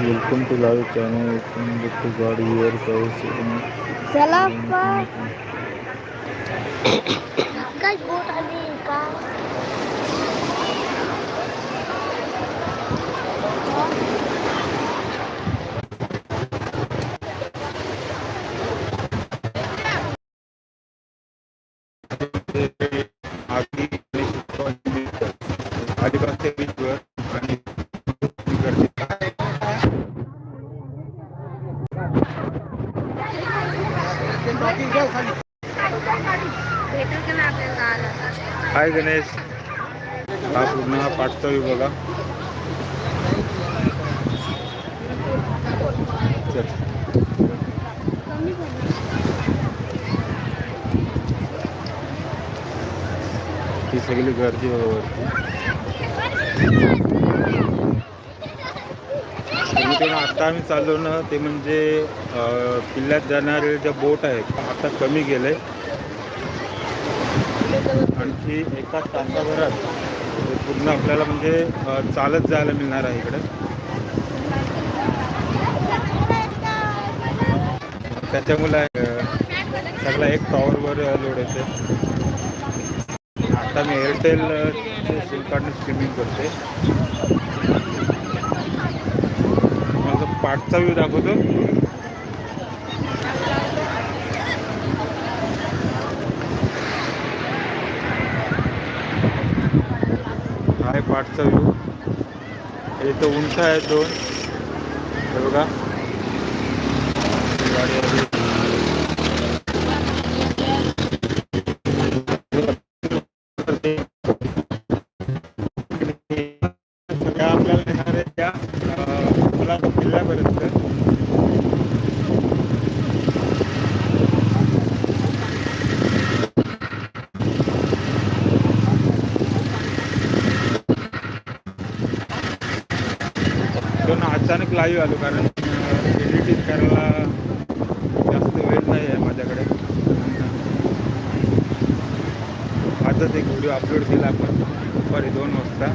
Welcome to live channel welcome to गाडी your चला पण काय बोट आली का। अलिबागच्या बीचवर हाय गणेश हा पूर्ण हा पाठचा बघा ही सगळी गर्दी बघा वरती तर आत्ता आम्ही चाललो ना ते म्हणजे किल्ल्यात जाणारे ज्या बोट आहेत आता कमी गेले. आणखी एका तासाभरात पूर्ण आपल्याला म्हणजे चालत जायला मिळणार आहे इकडे. त्याच्यामुळे सगळा एक टॉवरवर लोड येते. आता मी एअरटेल सिम कार्डने स्ट्रीमिंग करते. पाठचा व्ह्यू दाखवतो. आहे पाठचा व्ह्यू इथं उंच आहे दोन. हे बघा. गाडी दोन अचानक लाईव्ह आलो कारण एडिटिंग करायला जास्त वेळ नाही आहे माझ्याकडे. आजच एक व्हिडिओ अपलोड केला आपण दुपारी दोन वाजता.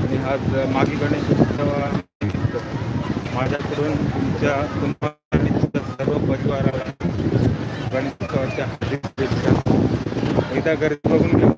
आणि आज मागी गणेश उत्सवा माझ्याकडून तुमच्या आणि तुमच्या सर्व परिवाराला गणेश उत्सवाच्या एकदा गर्दी बघून घेऊ